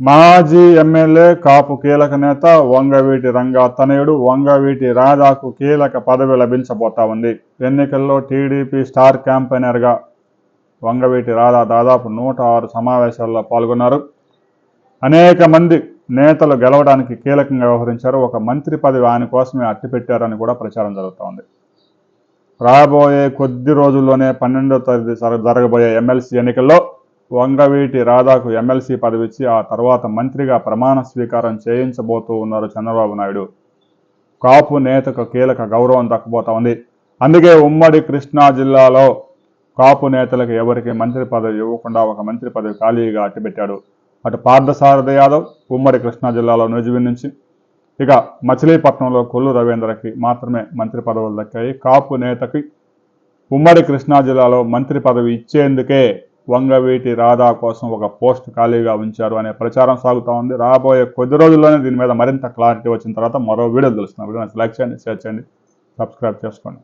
మాజీ ఎమ్మెల్యే కాపు కీలక నేత వంగవీటి రంగా తనయుడు వంగవీటి రాధాకు కీలక పదవి లభించబోతా ఉంది. ఎన్నికల్లో టీడీపీ స్టార్ క్యాంపెయినర్గా వంగవీటి రాధా దాదాపు నూట ఆరు సమావేశాల్లో పాల్గొన్నారు. అనేక మంది నేతలు గెలవడానికి కీలకంగా వ్యవహరించారు. ఒక మంత్రి పదవి ఆయన కోసమే అట్టిపెట్టారని కూడా ప్రచారం జరుగుతూ ఉంది రాబోయే కొద్ది రోజుల్లోనే పన్నెండో తేదీ జరగబోయే ఎమ్మెల్సీ ఎన్నికల్లో వంగవీటి రాధాకు ఎమ్మెల్సీ పదవిచ్చి ఆ తర్వాత మంత్రిగా ప్రమాణ స్వీకారం చేయించబోతూ ఉన్నారు చంద్రబాబు నాయుడు. కాపు నేతకు కీలక గౌరవం దక్కబోతా ఉంది. అందుకే ఉమ్మడి కృష్ణా జిల్లాలో కాపు నేతలకు ఎవరికి మంత్రి పదవి ఇవ్వకుండా ఒక మంత్రి పదవి ఖాళీగా అట్టిపెట్టాడు. అటు పార్థసారథ యాదవ్ ఉమ్మడి కృష్ణా జిల్లాలో నుజువి నుంచి ఇక మచిలీపట్నంలో కొల్లు రవీంద్రకి మాత్రమే మంత్రి పదవులు దక్కాయి. కాపు నేతకి ఉమ్మడి కృష్ణా జిల్లాలో మంత్రి పదవి ఇచ్చేందుకే వంగవీటి రాధా కోసం ఒక పోస్ట్ ఖాళీగా ఉంచారు అనే ప్రచారం సాగుతూ ఉంది. రాబోయే కొద్ది రోజుల్లోనే దీని మీద మరింత క్లారిటీ వచ్చిన తర్వాత మరో వీడియో తెలుస్తున్నాం వీడియో లైక్ చేయండి షేర్ చేయండి సబ్స్క్రైబ్ చేసుకోండి.